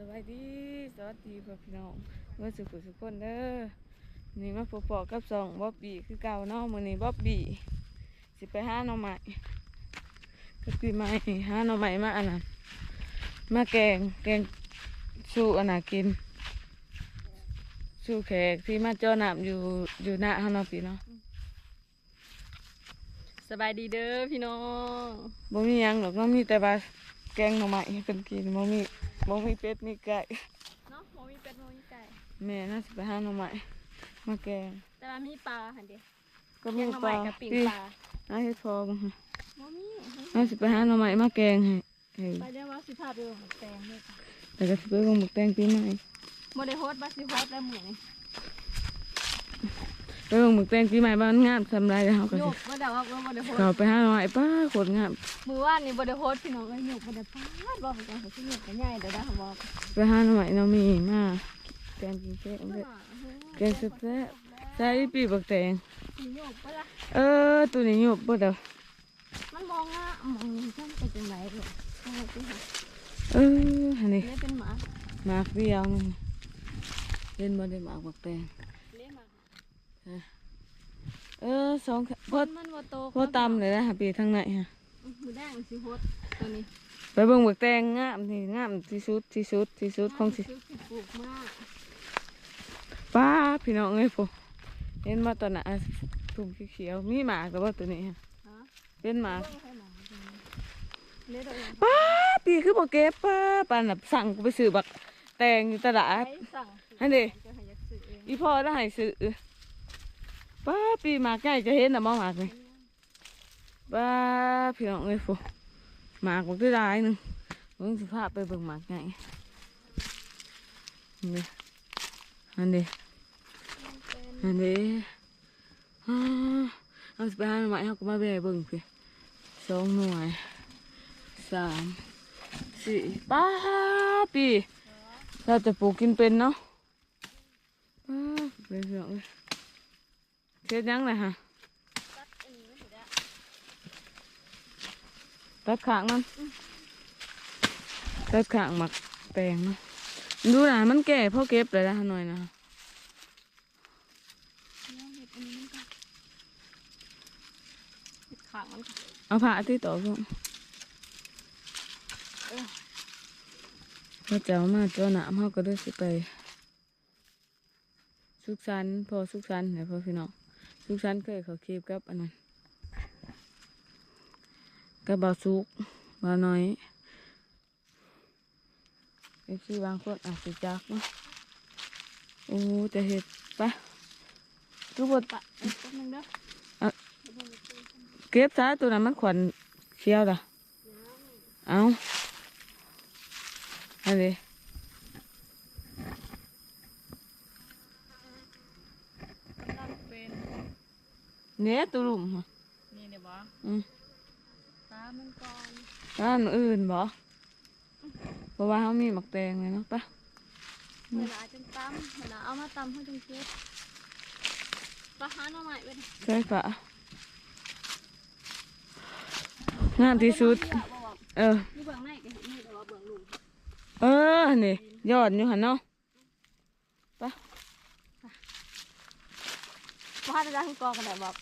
สวัสดีสวัสดีพ่อพี่น้องเมื่อสุขสุขคนเด้อนี่มาพบปอกับสองบ๊อบบี้คือเก่าเนาะมื้อนี้บ๊อบบี้สิไปห้าหน่อไม้กับปีใหม่ห้าหน่อไม้มาอันนั้นมาแกงแกงสู้อันน่ะกินสู้แขกที่มาเจ้าน้ำอยู่อยู่หน้าเฮาเนาะพี่เนาะสบายดีเด้อพี่น้องบ่มีหยังหรอกเนาะมีแต่ว่าแกงหน่อไม้ให้เพิ่นกินบ่มี บ่มีเป็ดมีไก่เนาะโมมีเป็ดโมมีไก่แม่น่าสิไปหาหน่อไม้มาแกงแต่ว่ามีปลาหันเดีก็ยัมีงหน่อปไม้ลากับปิ่งที่ปลาน่าให้พอมั้งโมมีน่าสิไปหาหน่อไม้มาแกงให้ให้ไปเรียกว่าสิพาไปวงแตงเลยค่ะแต่ก็สิไปวงบักแตงปีใหม่โมได้โฮสต์บัสสิโฮสต์ได้เหมือนนี่ ไปวงบักแตงปีใหม่บ้านงามสำไรแล้วเฮาก็โยสิกมาแต่ว่าโมได้โฮสเข้าต์ไปหาหน่อไม้ป้าโคตรงาม มือว่านนี่โมได้โฮสต์พี่น้องก็โยกโมได้พลาดบอกเหมือนกันเขาที่โยกกันใหญ่เดี๋ยวได้เขาบอกไปหาหน่อไม้เนาะมีมาแกงกินแกงเด้อแกงแซ่บๆใส่ปีบักแตงโยกไปละเออตัวนี้อยู่บ่เด้อมันมองอะมองท่านเป็นจังไรเลยใช่ที่ค่ะเอออันนี้เลี้ยเป็นหมาหมากเดียวนึงเล่นบ่ได้หมากบักแตงเลี้ยหมา เออสองพมัอนมันโมโตพอตำเลยนะหาปีทางไหนฮะมือแดงสิโฮสต์ตัวนี้ไปเบิ่งบักแตงงามนี่งามที่สุดที่สุดที่สุดของสิซื้อผิดปลูกมากป้าพี่น้องเอ้ยพวกเห็นมาตอนน่ะถุงเขียวๆมีหมากแต่ว่าตัวนี้ฮะฮะเป็นหมากเลี้ยหมาเลี้ยตัวเองป้าปีคือบ่เก็บป้าปานน่ะสั่งกูไปซื้อบักแตงอยู่ตลาดใช้สั่งอันนี้จะให้ยักษ์ซื้อเองอีพ่อได้ให้ซื้อ ป้าปีมาใหญ่จะเห็นน่ะบ่หมากนี่ป้าพี่น้องเอ้ยพวกหมากบักได้หนึงเบิ่งสิพาไปเบิ่งหมากใหญ่นี่อันนี้อันนี้อ่าเอาสิไปหาหน่อไม้เขาก็มาแบ่เบิ่งพี่สองหน่วยสามสี่ป้าปีเราจะปลูกกินเป็นเนาะป้าเป็นเรื่องเลย เช็ดยังไงฮะตัดอันนี้ไม่ถูกแล้วตัดขางมันตัดขางหมักแปลงเนาะดูนะมันแก่พ่อเก็บเลยนะหน่อยนะเนี่ยเห็ดอันนี้มันก็เห็ดขางมันก็เอาผ้าที่ต่อพวกพระเจ้ามาเจ้าหนามเขาก็เด้สิไป สุขสันต์พอสุขสันต์ไหนพอพี่น้อง สุขสันต์เคยเขาคีบกับอันนั้นกับเบาสุกเบาน้อยเอฟซีบางคนอาจจะจักเนาะโอ้จะเห็ดปะทุกคนปะเอ้ยแป๊บนึงเด้อเก็บซะตัวนั้นมันขวัญเชียวล่ะเอาอันนี้ กำลังเป็น เนี่ยตัวหลุมค่ะนี่เดี๋ยวบอกอืมตามันก่อนร้านอื่นบ่เพราะว่าเขามีหมักแตงเลยเนาะปะเวลาจนตำเวลาเอามาตำให้จนเก็บปะหาหน่อไม้เป็นใช่ปะงามที่สุด เออนี่เบื้องในก็เห็นนี่แต่ว่าเบื้องลุงเออ นี่ยอดอยู่หันเนาะว่าจะได้ให้กอกันไหนบอก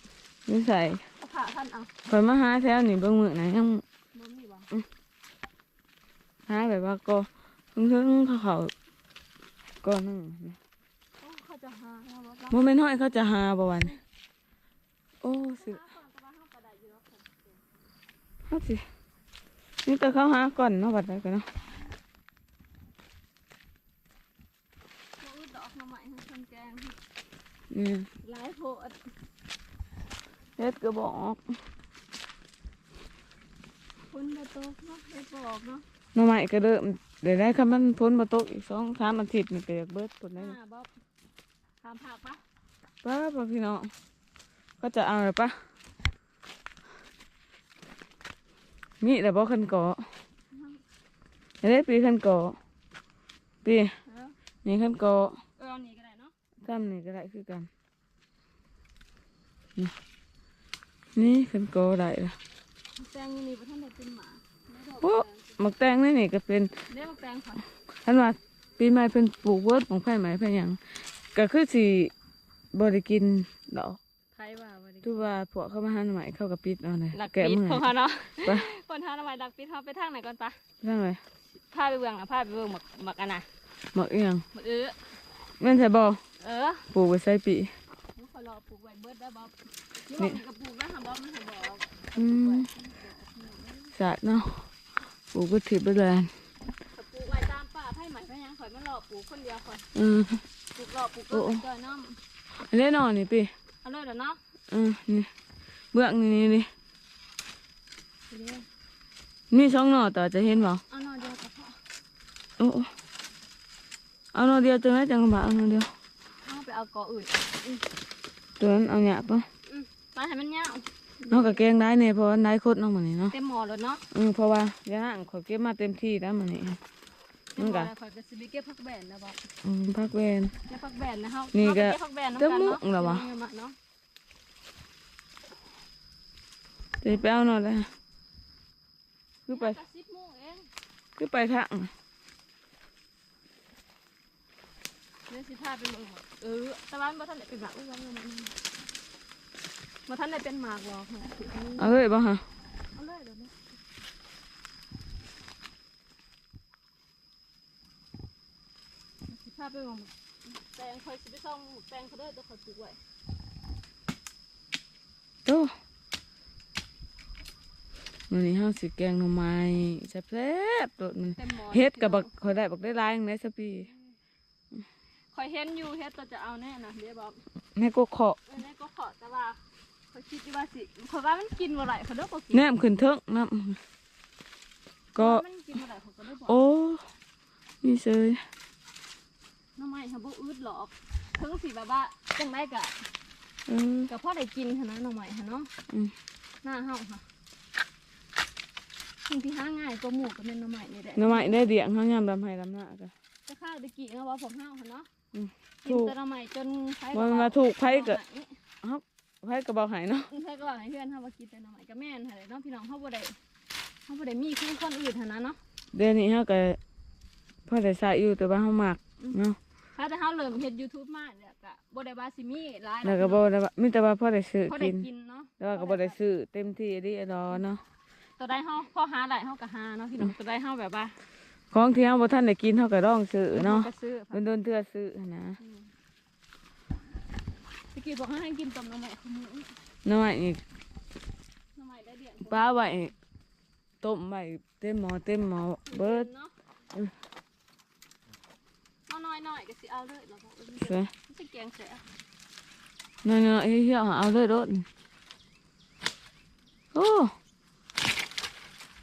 นี่ใส่เอาผ่าท่านเอาคอยมาหาแถวนี่เบิ่งมือไหนะยังบ่มีบ่หาแบบว่าก็เพิ่งๆเขาเขาก็นึงโอ้เขาจะหาเอาบ่โมเมนต์ห้อยเขาจะหาบ่วันนี้โอ้สิเอาสินี่แต่เขาหาก่อนเนาะบัดได้กันเนาะดอกหน่อไม้ให้คนแกงนี่หลายโพด เฮ็ดกระบอกคุณมาโตเนาะให้บอกเนาะหน่อไม้ก็เริ่มเดี๋ยวได้คำมันพ้นมาตกอีกสองสามอาทิตย์นี่ก็อยากเบิดผลได้อ่าบ๊อบทำผักปะป้าป้าพี่น้องก็จะเอาเลยปะมีแต่บอกคันก่อเด้ปีคันก่อปีเออนี่คันก่อเออเอานี่ก็ได้เนาะทำนี่ก็ได้คือกันนี่ นี่คันก่อได้ละแตงนี่ประท่านได้เป็นหมาโอ้หมักแตงนี่นี่ก็เป็นเรียกว่าแตงค่ะท่านว่าปีใหม่เพิ่นปลูกเวิร์ดของไผ่ไหมไผ่หยังก็คือสิบ่ได้กินดอกไผว่าบ่ได้ทุกว่าพวกเขามาหาหน่อไม้เข้ากับปิดเอาเลยหลักแกะปิดมือของเขาเนาะไปคนหาทำไมหลักปิดเขาไปทางไหนก่อนปะนั่งเลยพาไปเบิ่งอะพาไปเบิ่งหมักหมักอันน่ะหมักเอียงหมักเออแม่นใช่บ่เออปลูกไว้ใส่ปีขอรอปลูกไว้เบิดได้บ๊อบ นี่บอกกับปลูกแล้วหาบ๊อบมันหาบอกอืมสาดเนาะปลูกก็ถิบไปเลยกับปลูกไว้ตามป่าไผ่ไหมไผ่หยังข่อยมันรอปลูกคนเดียวข่อยอืมปลูกรอปลูกก็ไปเจอน้ำอันนี้นอนนี่ปีเอาเลยเดี๋ยวเนาะอืมนี่เบื้องนี่นี่นี่เดี๋ยวมีช่องหน่อต่อจะเห็นบ่เอาหน่อยเดียวกับพ่อโอ้โอ้เอาหน่อเดียวตัวนั้นจังลำบากเอาหน่อเดียวเอาไปเอากออื่นตัวนั้นเอาหยาบปะอื มมาให้มันยาวเอากับแกงได้เนี่ยเพราะว่าได้โคตรน้องมันนี่เนาะเต็มหม้อเลยเนาะอืมเพราะว่าย่างขอยเก็บมาเต็มที่แล้วมันนี่เต็มหม้อแล้วข่อยก็สิไปเก็บผักแบนนะบ๊อบอืมพักเวนเก็บผักแบนนะเฮานี่ก็เฮาไปเก็บผักแบนน้ำเต็กัมนมุเนาะกแล้ววะเงินมาเนาะจะไปเอาหน่อยเลยคือไปกระซิบหมู่เองคือไปทางเดี๋ยวสิพาไปเบิ่งว่าเออแต่ว่ามันบ่ทันได้เป็นหมากอุ้ยว่ามัน มันบ่ทันได้เป็นหมากหรอกค่ะเอาเลยบ่ฮะเอาเลยเดี๋ยวนี้สิพาไปเบิ่งแตงข่อยสิไปส่องแตงเขาเด้อตัวข่อยปลูกไว้โตวันนี้เฮาสิแกงหน่อไม้แซ่บๆโดดมันเต็มหม้อเฮ็ดกับบักขอยได้บักได้หลายจังได๋ซะปีข่อยเห็นอยู่เฮ็ดตัวจะเอาแน่นะเดี๋ยวบอกแม่ก็เคาะเออแน่ก็ขอแต่ว่า ข่อยคิดอยู่ว่าสิข่อยว่ามันกินบ่ไหลข่อยเด้อบ่กินแนมขึ้นเทิงน้ำก็มันกินบ่ไหลข่อยก็ได้บอกโอ้นี่เซยหน้ำไม้ค่ะบ่อืดหรอกถึงสิแบบว่าจังไดกะเออก็พอได้กินหั่นนะหน้ำไม้หั่นเนาะอืมหน้าเฮาค่ะสิ่งที่หาง่ายกว่าหมูก็เป็นหน้ำไม้นี่แหละหน่อไม้ได้เดียงเฮายามลำไห้ลำหน้าก็จะข้าวตะกี้เนาะว่าพวกเฮาหั่นเนาะอืมกินแต่หน้ำไม้จนไผว่ามันมาถูกไผก็ ไผก็บอกให้เนาะไผก็บอกให้เพื่อนเฮาว่ากินแต่หน้ำไม้ก็แม่นหั่นแหละเนาะพี่น้องเฮาบ่ได้เฮาบ่ได้มีคือคนอื่นหั่นนะเนาะเดี๋ยวนี้เฮาก็พอได้ใส่อยู่แต่ว่าเฮามักเนาะถ้าแต่เฮาเริ่มเฮ็ด YouTube มาเนี่ยก็บ่ได้ว่าสิมีหลายแล้วก็บ่ได้ว่ามีแต่ว่าพอได้ซื้อพอได้กินกินเนาะแต่ว่าก็บ่ได้ซื้อเต็มที่ดิดอเนาะตัวได้เฮาพอหาได้เฮาก็หาเนาะพี่น้องตัวได้เฮาแบบว่า ของที่เฮาบ่ทันได้กินเฮาก็ต้องซื้อเนาะก็ซื้อโดนๆเทื่อซื้อหั้นนะตะ กี้บอกให้กินต้มน้ำใหม่คือมื้อหน้อยนี่น้ำใหม่ได้เดือนป้าไว้ต้มไว้เต็มหม้อเต็มหม้อเบิดเนาะเอาน้อยๆก็สิเอาเลยแล้วก็เสือสิแกงแซ่บน้อยๆเฮียๆเอาเลยโดดโอ้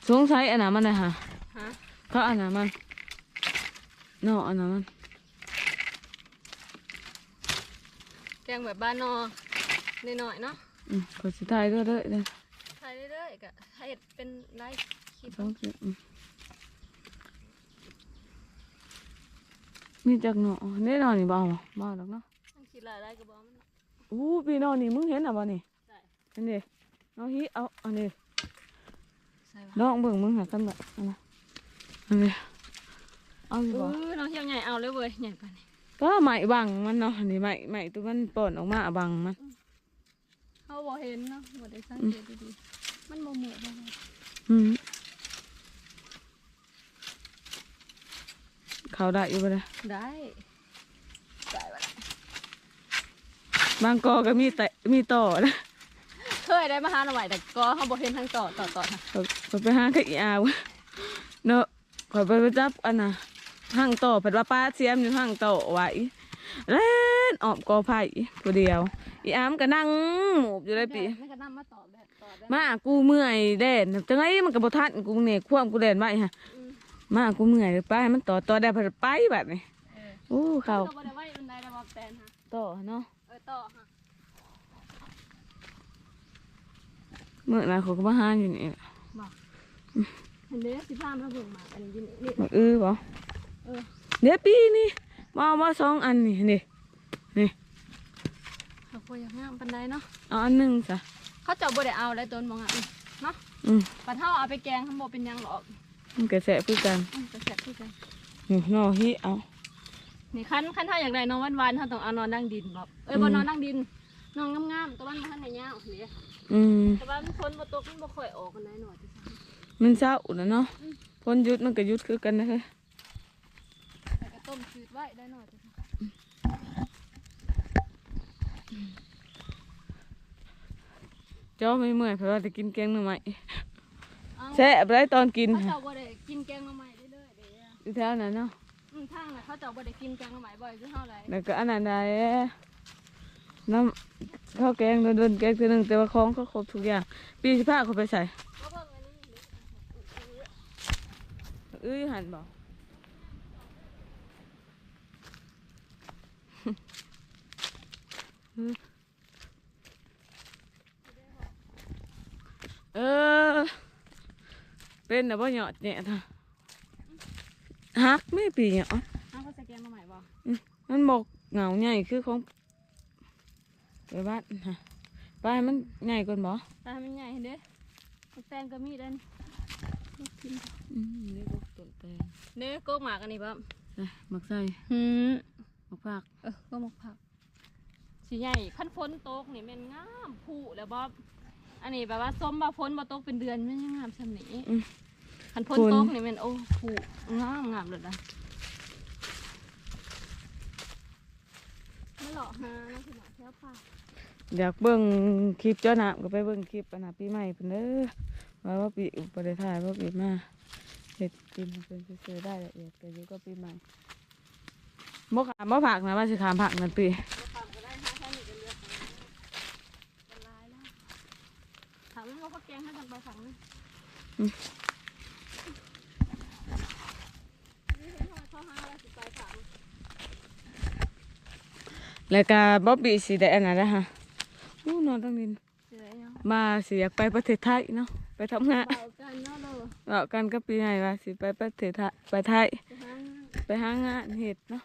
สงสัยอันนั้นมันน่ะฮะฮะเขาอันนั้นมันเนาะอันนั้นมัน แก งแบบบ้านนอน้อยๆเนาะอืมขอสิทายด้วยเด้อเด้อใส่เรื่อยๆก็ให้เฮ็ดเป็นไลฟ์คลิปสองสิบอืมมีจักเนาะแน่นอนนี่บ่เอาบ่เอาดอกเนาะมันคิดหลายๆก็บ่มันเนาะอู้พี่น้องนี่มึงเห็นอะบ่นี่ใส่อันนี้เอาฮิเอาอันนี้ใส่ลองเบิ่งมึงหากันแบบอันนั้นอันนี้เอาอยู่เอบ่อน้องเที่ยวใหญ่เอาเลยเว้ยใหญ่ปานนี้ ก็ไหม้บังมันเนาะอันนี้ไหม้ไหม้ตัวมันป่นออกมาบังมันเฮาบ่เห็นเนาะบ่ได้สังเกตดีๆมันบ่เหมือนบ่อืมเขาได้อยู่บ่ล่ะได้ได้บ่บางกอก็มีแต่มีต่อนะเคยได้มาหาหน่อไม้แต่ก็เฮาบ่เห็นทางต่อต่อต่อนะข้อยข้อยไปหาขี้อาวเนาะขอยไปไปจับอันน่ะ ห้างต่อเพิ่นว่าป้าเสียมอยู่ห้างต่อไว้เล่นออกกอไผ่ผู้เดียว อีอามก็นั่งหมูบอยู่ได้ปีมันก็นำมาต่อแบบต่อแบบมากูเมื่อยเด่นจังไงมันก็บ่ทันกูเนี่ยควมกูเด่นไว้ฮะอืมมากูเมื่อยไปให้มันต่อต่อได้เพิ่นไปแบบนี้เออโอ้เขาเราบ่ได้ไว้บันไดระบบแตนฮะต่อเนาะเออต่อฮะเมื่อไหร่เขาก็มาหาอยู่นี่แหละเห็นเด้สิพามาเบิ่งหมาอันนี้อยู่นี่บอกเออบ่เออ เดี๋ยวปีนี่มาเอามาสองอันนี่นี่นี่เขาบ่อยากงามปานใดเนาะเอาอันหนึงจ้ะเขาเจ้าบ่ได้เอาได้ต้นมองอะเนาะอืมปัดเฮาเอาไปแกงทำบ่เป็นหยังหรอกมันก็แสะคือกันอืมจะแซ่บคือกันนี่นอฮิเอานี่คันคันถ้าอยากได้นอนวันวันๆเขาต้องเอานอนนั่งดินแบบเอ้ยอืมบ่นอนนั่งดินนอนงามๆตัวมันบ่ทันได้ยาวนี่อืมแต่ว่ามันฝนบ่ตกมันบ่ค่อยออกกันได้หน่อยที่ซัมันเศร้านะเนาะพ้นหยุดมันก็หยุดคือกันนะเฮ้ยแต่ก็ต้มชืด ไว้ได้หน่อยที่ซัเจ้าไม่เมื่อยเพราะว่าจะกินแกงหน่อไม้เอาแซ่บไรตอนกินเขาเจ้าบ่ได้กินแกงหน่อไม้เรื่อยๆเด้ออยู่แถวนั้นเนาะอืมทางน่ะเขาเจ้าบ่ได้กินแกงหน่อไม้บ่อยคือเฮาเลยแล้วก็อันนั้นได้น้ำข้าวแกงโดนๆแกงตัวหนึ่งแต่ว่าของเขาครบทุกอย่าง ปีสิบห้าเขาไปใส่ก็เบิ่งอันนี้นี่เอ้ยหันบอก เออ เป็นนะบ่หยอดเนี่ยท่ะฮักไม่ปีหยอดเฮาก็ใส่แกงหน่อไม้บ่มันบอกเหงาใหญ่คือของไปบ้านฮะไปให้มันใหญ่ก่อนบ่ตามันใหญ่เห็นเด้แตงก็มีเด้นอืมนี่ก็ต้นแตงเด้อโกกหมากอันนี้บ่ไปหมักใส่หืมหมักผัก เออก็หมกผัก สีใหญ่ขั้นฝนตกนี่แมันงามผู้แล้วบ๊อบอันนี้แบบว่าส้มบ่ฝนบ่ตกเป็นเดือนมันยังงามชำนี้ขันฝน ตกนี่แมันโอ้ผู้งามงามเลยนะไม่หลอกฮานะพี่หน่อยเที่ยวป่าอยากเบิ่งคลิปเจ้าหนามก็ไปเบิ่งคลิปอันน่ะปีใหม่เพิ่นเด้อว่าว่าปีบ่ได้ถ่ายว่าปีมาเฮ็ดกินให้เพิ่นซื้อๆได้ละเอียดก็อยู่ก็ปีใหม่บ่ขามบ่ผักนะว่าสิขามผักนั่นปี ฝั่งนี้นี่เห็นทำไมเขาหาอะไรสิไปถามแล้วก็บ่ปีสิได้อันนั้นะฮะอู้นอนตั้งดินมาสิอยากไปประเทศไทยเนาะไปทำงานเบาะกันกับปีใหม่ว่าสิไปประเทศไทยไปไทยไปหางานไปหางานเห็ดเนาะ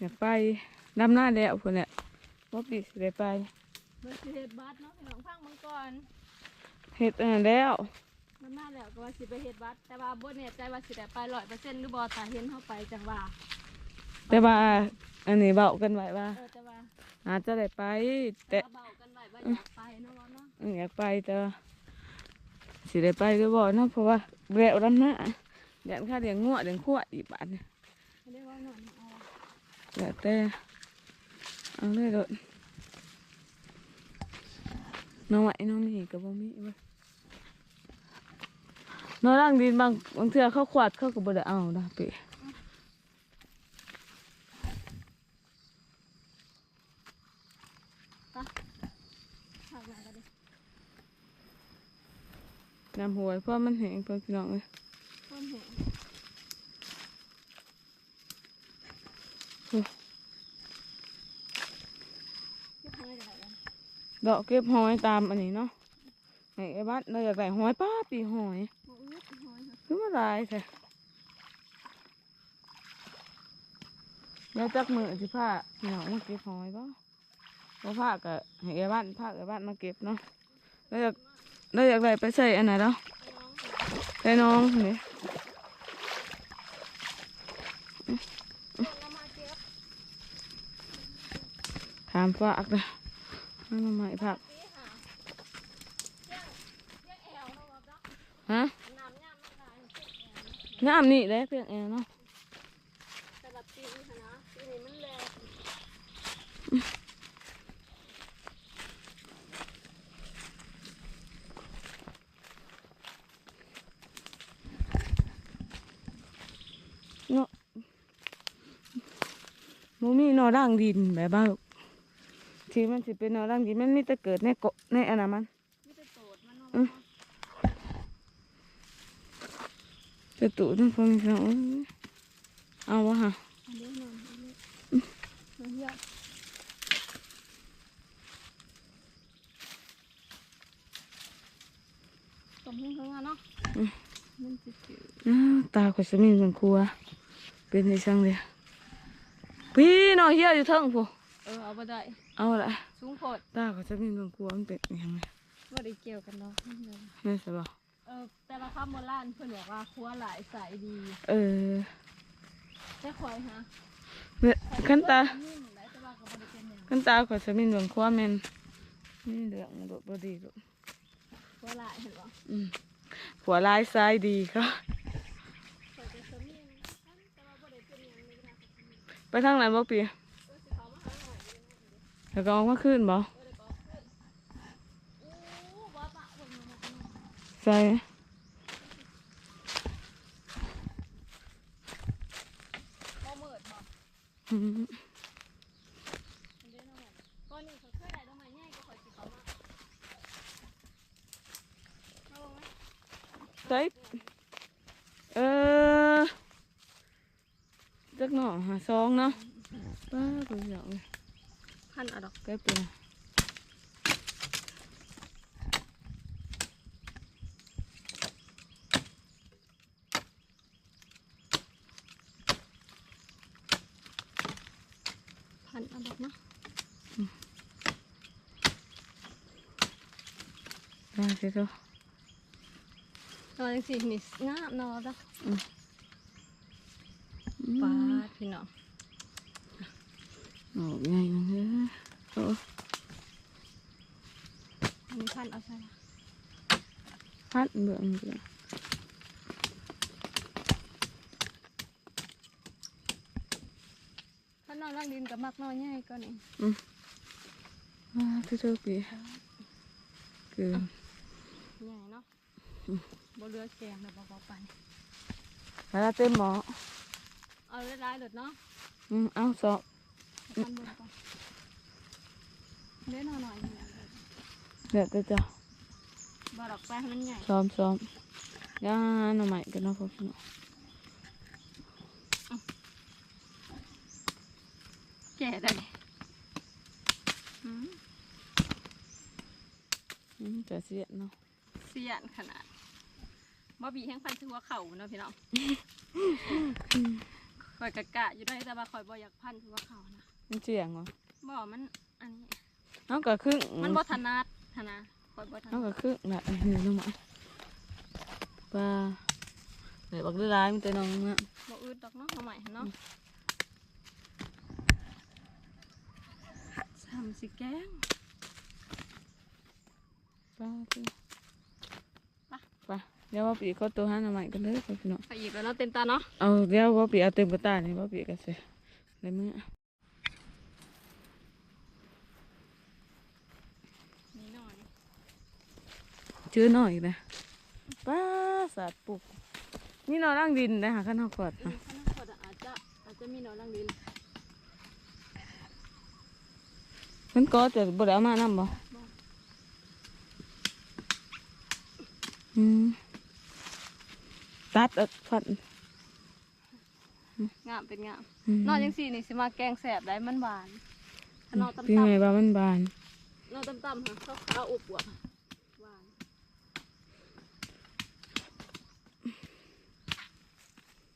อยากไปดำหน้าแล้วคนเนี่ยว่าปีสิได้ไป เบอร์สิเฮ็ดบัตรเนาะพี่น้องฟังมังก่อนเห็ดอันนั้นแล้วมันมาแล้วก็ว่าสิไปเฮ็ดบัตรแต่ว่าบ่แน่ใจว่าสิได้ไป100%หรือบ่ถ้าเห็นเฮาไปจังว่าแต่ว่าอันนี้เบากันไว้ว่าเออแต่ว่าอาจจะได้ไปแต่แต่ว่าเบากันไว้ว่าอยากไปเนาะว่าเนาะอืมอยากไปแต่ว่าสิได้ไปหรือบ่เนาะเพราะว่าแววดำหน้าอยากค่าเลี้ยงงัวเลี้ยงขวดอีกบาทเนี่ยไม่ได้ว่าหน่อยเอา แล้วแต่เอาเลยโดด น้องไหวน้องนี่ก็บ่มีเว้ยน้องร่างดินบางบางเทื่อเขาขวาดเขาก็บ่ได้เอาดาเปะฝากงานกันดิน้ำหวยเพราะมันแห้งเพิ่นพี่น้องเอ้ยต้นแหงยกให้ได้แล้ว ดอกเก็บหอยตามอันนี้เนาะให้ไอ้บ้านเราอยากได้หอยป้าปีหอยคือมาลายแท้แล้วจักมือสิผ้าพี่น้องมาเก็บหอยบ่บ่ผ้าก็ให้ไอ้บ้านผ้าไอ้บ้านมาเก็บเนาะแล้วอยากแล้วอยากได้ไปใส่อันไหนเนาะน้องใส่น้องนี่เรามาเก็บถามฝากนะ ให้มาใหม่ผักปีหาเลี้ยงเลี้ยงแอวเนาะว่าจ้ะฮะน้ำย่ำมันได้เลี้ยงแอวเนาะน้ำนี่แหละเพียงแอลเนาะแต่แบบปีนี้ค่ะนะปีนี้มันแรงเนาะมูมีหนอด่างดินแบบว่า ที่มันสิเป็นหนอด่างดินมันมีแต่เกิดในเกาะในอันนั้นมันไม่ได้โตดมันเนาะอืมจะตุทั้งคนพี่น้องเอ้ยเอาวะฮะอันนี้นอนอันนี้มันเยอะตรงนี้เขาว่าเนาะมันจะจืดอ้าวตาข่อยสมิงคนครัวเป็นในช่างเลยพี่หนอเฮียอยู่เทิงผู้เออเอาไปได้ เอาละสูงโพดตาข่อยสมิงคนครัวมันเป็นยังไงว่าได้เกี่ยวกันเนาะมันเลยแม่นสิบ่เอออแต่ละคำโบราณเพิ่นบอกว่าครัวหลายสายดี เออแต่ข่อยฮะเนี่ยขั้นตาข่อยก็นิ่มได้แต่ว่าก็บ่ได้เป็นหยังขั้นตาขอยจะมีเหลืองคว้าแมนนี่เหลืองโดดบดีโดดครัวหลายเห็นบ่อืมหัวลายซ้ายดีค่ะข่อยก็สมิงแต่ว่าบ่ได้เป็นหยังเลยนะไปทางไหนบ่ปี แล้วก็ออกมาขึ้นบ่เออเดี๋ยวก็ขึ้นอู้ว่าปะเบิ่งมาเบิ่งมาใส่บ่มืดบ่อืมเดี๋ยวน้องใหม่ก่อนนี้เขาเคยได้ดอกไม้ใหญ่ก็ข่อยสิเขามาเอาไหมใส่เออจักหน่อหาซองเนาะป้ากูอยากเลย พันเอาดอกแป๊บเดียวพันเอาดอกเนาะได้สิตัวนอนจังซี่นี่งามเนาะจ้ะอืมปาดพี่น้อง โอ้ยไงนะเฮ้ยโอ้อันนี้พันเอาใส่พัดเบื่อเบื่อพันนอนรักดินกับมักนอนใหญ่ก็นี่ว้าที่เธอปีคือใหญ่เนาะบ่เรือแกงแล้วบ่บ่ปันแล้วเต็มหมอเอาหลายๆโดดเนาะ อืม เอาสอบ อาพันเบิ่งก่อนเล่นเอาหน่อยหนึงเดี๋ยวจะจะบ่ดอกไปให้มันใหญ่ซ้อมซ้อมย่าหน่อไม้กันเนาะพวกพี่น้องแก่ได้เลยอืมอืมจะเสียเนาะเสียนขนาดบ่บีแห้งพันถือว่าเข่าเนาะพี่น้องคอยกะกะอยู่ได้แต่ว่าคอยบ่อยากพันถือว่าเข่านะ มันเสียงเหรอบ่มันอันนี้เอากระครึ่งมันบ่ถนัดถนะคอยบ่ถเอานัดกระครึ่งน่ะนี่หน่อไม้ปลาเดี๋ยวบักเรือร้ายมันจะน้องเนี่ยบ่อืดดอกเนาะเอาใหม่เนาะทำสิแกง ปลาคือไปเดี๋ยวว่าปีเขาตัวห้าหน่อไม้กันเลยพวกพี่น้อง ไปอีกแล้วเนาะเต็มตาเนาะ เอาเดี๋ยวว่าปีเอาเต็มกระตานี่ว่าปีกันเสียในมือนี่หน่อย ชื่อหน่อยนะป้าสัตว์ปลูกนี่นอนร่างดินนะหาขั้นหอกอดอืนะมข้างนอกอาจจะอาจจะมีหนอนรังดินมันก็จะบ่ได้เอามานํบ่อืมตัดเอาฟันงามเป็นงามอืมนอนยังสี่นี่สิมาแกงแสบได้มันหวานถ้านอนพี่ต่ำไงว่ามันบานๆนอนต่ำๆค่ะเขาขาวอุบอะหวาน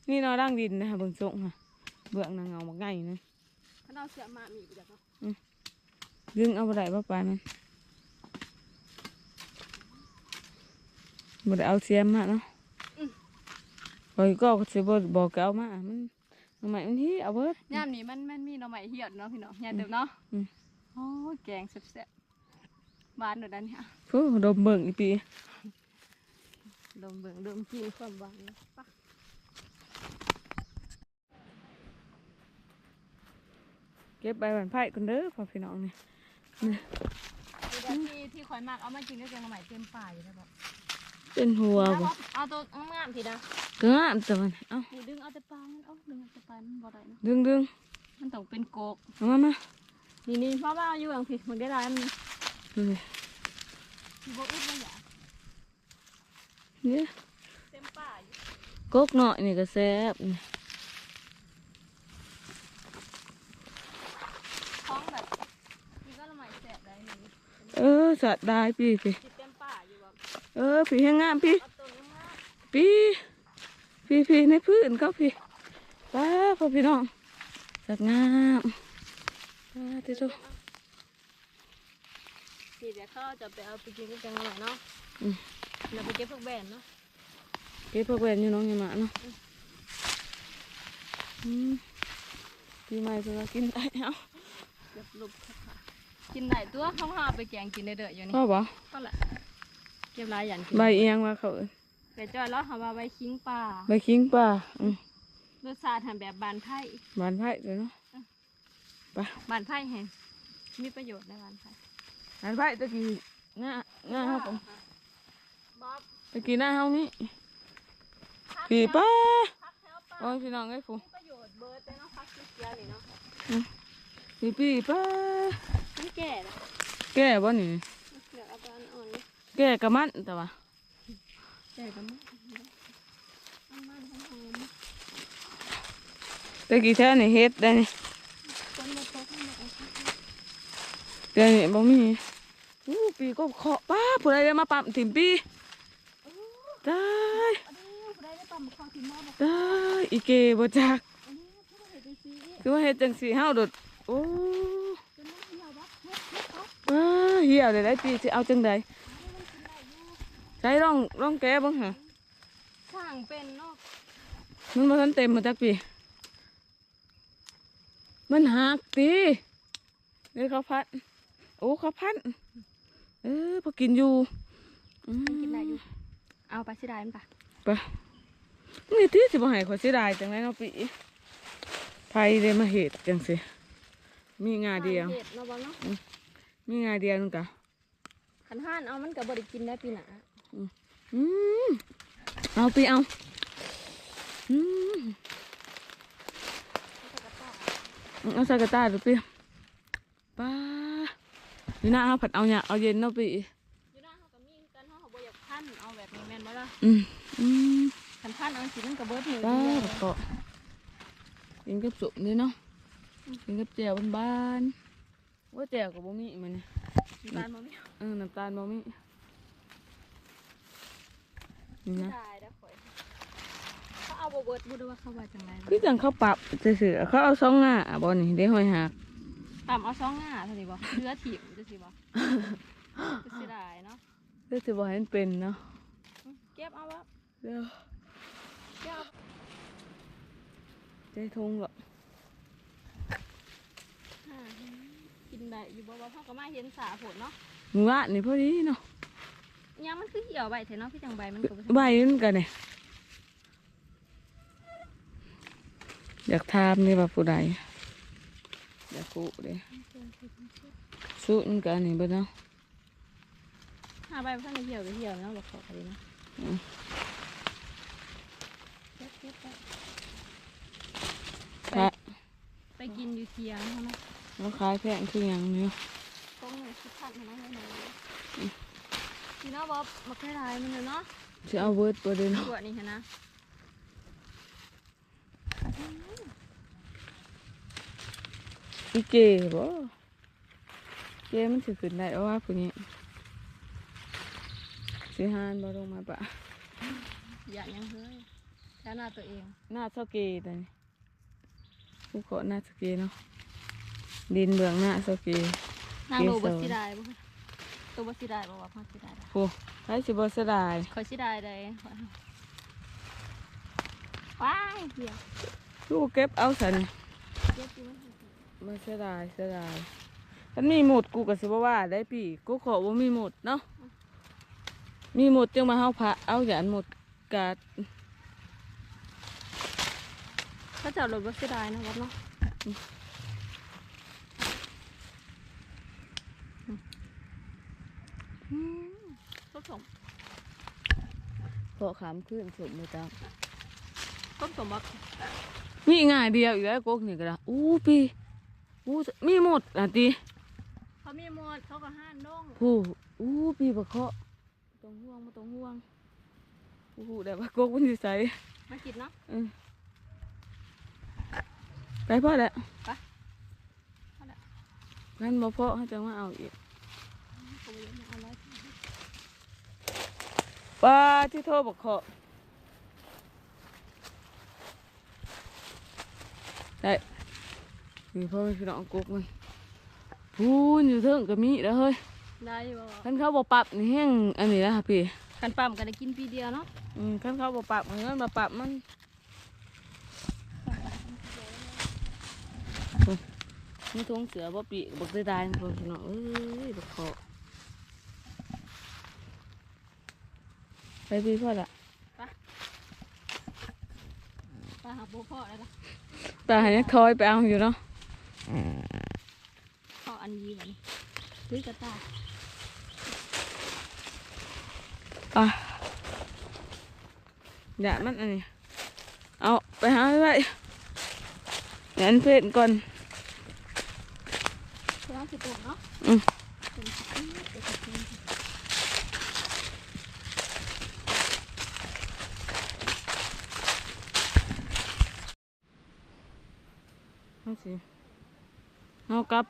นี่นอนร่างดินนะคะเบิ่งส่งค่ะ เบื้องนางเงาบักไงนะถ้านอนเสียมามีไปจากเนาะดึงเอาบ่ได้บ่ปานนั้นบ่ได้เอาเสียมมาเนาะข่อยก็สิบ่บอกเอามามันทำไมมันที่เอาเบิดยามนี้มันมันมีหน่อไม้เหี่ยวเนาะพี่น้องใหญ่เติมเนาะอืมโอ้ยแกงแซ่บๆหวานเดี๋ยวนั้นเนี่ยฟูดมเบิ่งอีปีดมเบิ่งดมกินความหวานเนาะไป เก็บใบหวานไผ่กันเด้อพ่อพี่น้องนี่เดี๋ยวที่ที่ข่อยมากเอามากินก็แกงหน่อไม้เต็มป่าอยู่แล้วบอกเป็นหัวเอาบ่เอาตัวงามๆทีนะก็งามแต่มันเอ้านี่ดึงเอาแต่ปลามันเอาดึงเอาแต่ปลามันบ่ได้เนาะดึงดึงมันต้องเป็นโกกเอามามานี่นี่เพราะว่าอยู่อย่างผิดมันได้ร้ายมันดูดิบ่อึดบ่อยากเนี่ยเต็มป่าอยู่กกหน่อยนี่ก็แซ่บนี่ ท้องแบบนี่ก็ละไม้แสบได้นี่ เออ สัตว์ได้พี่พี่เออพี่ให้งามพี่ พี่พี่พี่ในพื้นเขาพี่ป้าพ่อพี่น้องสัตว์งามป้าที่ทุกนี่เดี๋ยวเขาจะไปเอาไปกินกับแกงหน่อยเนาะเราไปเก็บพวกแบนเนาะเก็บพวกแวนอยู่น้องยังมาเนาะอืมปีใหม่จะมากินได้เอาเก็บลูกค่ะ กินได้ตัวเขาหาไปแกงกินได้เด้ออยู่นี่พ่อบ่ก็แหละเก็บหลายอย่างกินใบเอียงว่าเขาเอิ้นแต่จอยแล้วเขาว่าใบคิงปลาใบคิงป่าอืมรสชาติทำแบบบานไผ่บานไผ่เลยเนาะไปบานไผ่แห่งมีประโยชน์ในบานไผ่บานไผ่ตะกี้หน้าหน้าเฮาผมบ๊อบตะกี้หน้าเฮานี่พักพี่ป้าพักแถวปลาโอ้ยพี่น้องไอ้ยฟูมีประโยชน์เบิร์ดเลยเนาะพักเสียนี่เนาะ พี่พี่ป้ามันแก่นะแก่บ่นี่เสือเอาไปอ่อนๆเลยแก่กะมันแต่ว่าแก่กันมั้งมันมันหอมตะกี้แท้นี่เฮ็ดได้นี่ๆคนมาพกให้มาเอาพักเดี๋ยวนี้บ่มีอู้ปีก็เคาะป้าผู้ใดได้มาปั๊มถิ่มปีได้อันนี้ผู้ใดได้ปั๊มข้าวที่หม้อบอกได้อีเกบ่จักอันนี้ผู้ใดได้ซื้อคือว่าเฮ็ดจังสีเฮาโดด โอ้จนมันเหี่ยวบักเฮ็ดเฮ็ดเอาว้าเหี่ยวเลยได้ปีสิเอาจังใดอันนี้มันกินได้อยู่ใช้ร่องร่องแก้บ้างหะสร้างเป็นเนาะมันบ่ทันเต็มมาจักปีมันหักตีเดี๋ยวเขาพัด โอ้เขาพัดเออพอกินอยู่อืมมันกินได้อยู่ เอาไปสิได้มันปะไปนี่ที่สิบ่ให้ขอยเสียดายจังไดเนาะปีไผได้มาเฮ็ดจังสิ มีงาเดียว เด็ดเนาะบ่เนาะมีงาเดียวนึงกะขันห้านเอามันก็บ่ได้กินได้ปีหน้าอืมเอาปีเอาอืมเอาใส่กระต่ายดูปีป้าอยู่หน้าเอาผัดเอาเนี่ยเอาเย็นเนาะปีอยู่หน้าเขาก็มีกันเฮาเขาบ่อยากพันเอาแบบนี้แม่นบ่ล่ะอืมอืมขันพันเอาสิมันก็เบิดมือป้าเดียวบักเกาะกินกับสุกนี่เนาะ กินกับแจ่วบ้านๆว่าแจ่วกับบ่มีมันนี่บ้านบ่มีเออน้ำตาลบ่มีนี่นะได้ได้ข่อยเขาเอาบ่เบิดบ่ได้ว่าเขาว่าจังไดคือจังเขาปรับซื่อๆเขาเอาซองหน้าบ่นี่ได้หอยหักตามเอาสองหน้าเท่านี้บ่เรือถีบจังซี่บ่จะสิได้เนาะก็สิบ่ให้มันเป็นเนาะอืมเก็บเอาวะเดี๋ยวเก็บเอาใจทงหรอก อ่า กินได้อยู่บ่ว่าพ่อก็มาเห็นสาโผดเนาะมึงว่านี่พอดีเนาะยังมันคือเหี่ยวใบแท้เนาะพี่จังใบมันก็บ่ใบมันกันเนี่ยอยากทามนี่ว่าผู้ใดอยากกูเด้สู้มันกันนี่เบ่เนาะหาใบมันเหี่ยวก็เหี่ยวเนาะบ่ขอกันเนาะอืมเก็บเก็บไปพระไปกินอยู่เทียงเท่านั้น แล้วขายแพงคือหยังเนี่ยต้องหนึ่งคิดพันเท่านั้นเลยพี่น้องบอกมาแค่ไรมันเนาะสิเอาเบิดบ่เด้เนาะตัวนี้เห็นนะอีเกบ่เกมันสิขึ้นได้เอาว่าผู้นี้สิหานบ่ลงมาปะอย่ายังเฮ้ยแค่หน้าตัวเอง หน้าเซาเกตนี่ผู้เกาะหน้าเซาเกเนาะ ดินเบื้องหน้าเซาเกนางดูบัสิได้บ่ตัวบัสิได้บ่ว่าพ่อสิได้โอ้ให้สิบ่เสียดายคอยสิได้ได้ว้ายเหี่ยวลูกเก็บเอาสันเก็บอยู่มันมาเสียดายเสียดายมันมีหมดกูก็สิบ่ว่าได้ปีกูขอว่ามีหมดเนาะมีหมดจังมาเฮาพระเอาหยันหมดกาดเขาจะเอารถบัสิได้นะวัดเนาะต้ม สมพอขามขึ้นสมเลยจ้าต้มสมบักมีง่ายเดียวอีกแล้วกกนี่ก็ได้อู้ปีอู้มีหมดอะตีเขามีหมดเขาก็ห้านดงผู้อู้ปีบะเคาะบ่ต้องห่วงบ่ต้องห่วงอู้หูแต่ว่ากกมันสิใสมากินเนาะเออไปพ่อแหละไปพอแล้วงั้นบ่พ่อเขาจะมาเอาอีก ผมเลี้ยงมาเอาไว้ ป้าที่โทรบอกขอได้คือพ่อไม่พี่น้องกุ๊กมันพูนอยู่เทิงก็มีแล้วเฮ้ยได้อยู่บ่ท่านเขาบอกปรับนี่แห้งอันนี้แล้วค่ะพี่กันปั๊มก็ได้กินปีเดียวเนาะอืมขั้นเขาบอกปรับมันก็มาปรับมันมีทงเสือบ่ปีกบอกได้ได้คนพี่น้องเอ้ยบักขอ ไปพี่พ่อละปลาหาโบพ่อแล้วล่ะตาหันยังทอยไปเอาอยู่เนาะพ่ออันยีวันซื้อกระตายอะอย่ามันอันนี้ เอาไปหาไว้ไว้เดี๋ยวอันเพชรก่อน เพื่อสิตัวเนาะอืม เป็นสิบเอ็ดสิบเอ็ด เอา สิเอากลับ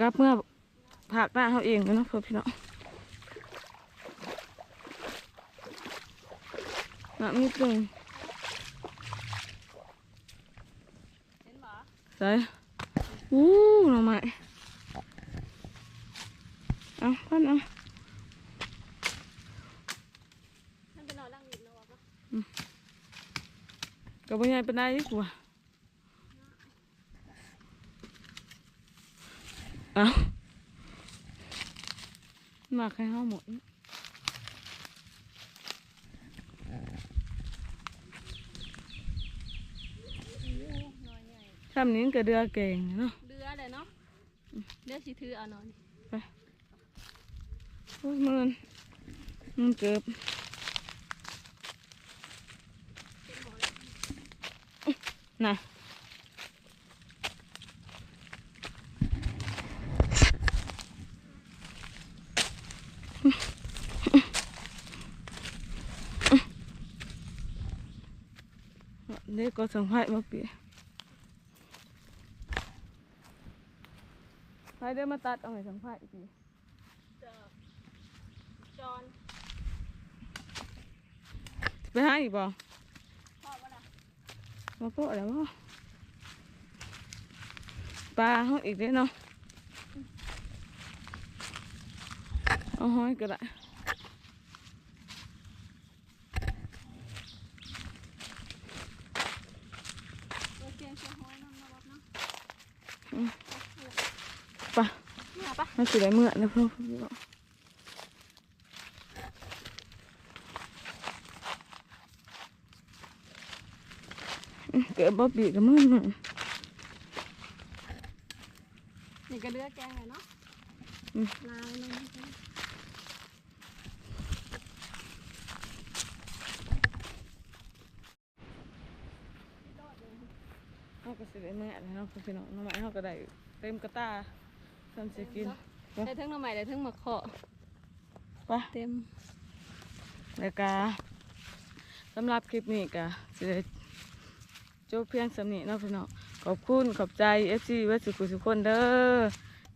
กลับเมื่อผักหน้าเขาเองเลยเนาะเพื่อพี่น้องน้ำนิดหนึงเห็นบ่ใส่อู้หน่อไม้เอาพันเอาท่านไปนอนนั่งริมนะวะปะก็บ่ใหญ่ปานใดดีกว่า เอามาใครเฮาหมดน้อยใหญ่ทำนี้ก็เดือเก่งเนาะเรือเลยเนาะเรือสิถือเอาหน่อยโอ้ยมันมันเกือบน่ะ เด็กก็สังไพ่มาเปียไพ่เดินมาตัดเอาไห้สังไพ่ปีเจอจอนไปหาอีกบ่พ่อว่าล่ะมาโปะแล้วบ่ปลาเขาอีกเด้อเนาะเอาห้อยก็ได้ เรือเกียงเชียงห้อยน้ำนะวัดเนาะ ปลา เนี่ยปะ มันสิได้เมื่อนะเพื่อนพี่น้องอื้อเกิดบ่ปีกกับมือมันนี่ก็เรือแกงเลยเนาะอืมลายเลยนะเขาก็สิได้เมื่อแล้วเนาะพี่น้องน้องไม้เขาก็ได้เต็มกระตาทำสิกิน ได้ทั้งหน้ำใหม่ได้ทั้งมะเขาะไปเต็มแล้วก็สำหรับคลิปนี้ก็สิได้จบเพียงสำนี้เนาะพี่น้องขอบคุณขอบใจเอฟซีวัดสุขุสุขคนเด้อ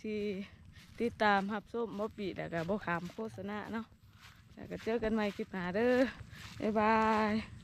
ที่ติดตามหับส้มบ่ปีแล้วก็บ่ขามโฆษณาเนาะแล้วก็เจอกันใหม่คลิปหน้าเด้อบ๊ายบาย